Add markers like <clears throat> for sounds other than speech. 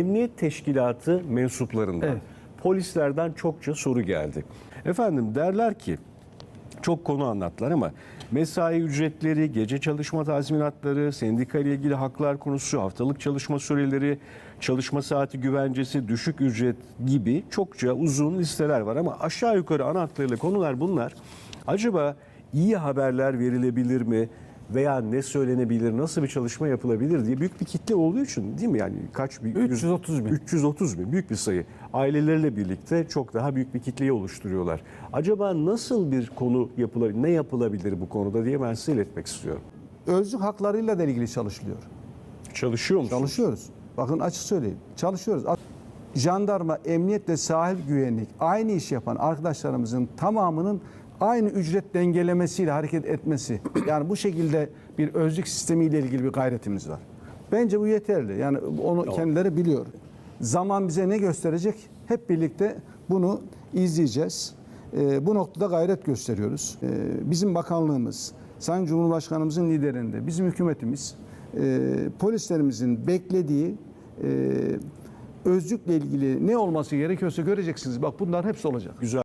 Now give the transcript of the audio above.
Emniyet Teşkilatı mensuplarından, Evet. polislerden çokça soru geldi. Efendim derler ki çok konu anlattılar ama mesai ücretleri, gece çalışma tazminatları, sendika ile ilgili haklar konusu, haftalık çalışma süreleri, çalışma saati güvencesi, düşük ücret gibi çokça uzun listeler var ama aşağı yukarı ana hatlarıyla konular bunlar. Acaba iyi haberler verilebilir mi? Veya ne söylenebilir, nasıl bir çalışma yapılabilir diye büyük bir kitle olduğu için değil mi? Yani kaç bir 330 bin. 330 bin büyük bir sayı. Aileleriyle birlikte çok daha büyük bir kitleyi oluşturuyorlar. Acaba nasıl bir konu yapılabilir, ne yapılabilir bu konuda diye ben size iletmek istiyorum. Özlük haklarıyla da ilgili çalışılıyor. Çalışıyor musunuz? Çalışıyoruz. Bakın açık söyleyeyim. Çalışıyoruz. Jandarma, emniyet ve sahil güvenlik aynı iş yapan arkadaşlarımızın tamamının aynı ücret dengelemesiyle hareket etmesi. <clears throat> Yani bu şekilde bir özlük sistemiyle ilgili bir gayretimiz var. Bence bu yeterli. Yani onu kendileri biliyor. Zaman bize ne gösterecek? Hep birlikte bunu izleyeceğiz. Ee, bu noktada gayret gösteriyoruz. Ee, bizim bakanlığımız, Sayın Cumhurbaşkanımızın liderinde, bizim hükümetimiz, e, polislerimizin beklediği e, özlükle ilgili ne olması gerekiyorsa göreceksiniz. Bak bunların hepsi olacak. Güzel.